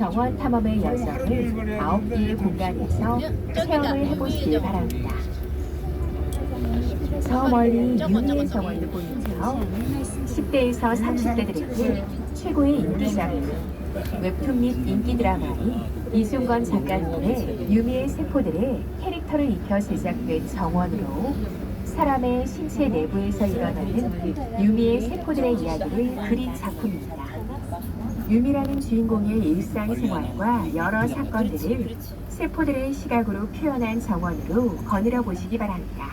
정원 탐험의 열정을 아홉 개의 공간에서 체험을 해보시길 바랍니다. 저 멀리 유미의 정원을 보이죠? 10대에서 30대들에게 최고의 인기 작품, 웹툰 및 인기 드라마인 이순건 작가님의 유미의 세포들의 캐릭터를 입혀 제작된 정원으로 사람의 신체 내부에서 일어나는 유미의 세포들의 이야기를 그린 작품입니다. 유미라는 주인공의 일상생활과 여러 사건들을 세포들의 시각으로 표현한 정원으로 거닐어 보시기 바랍니다.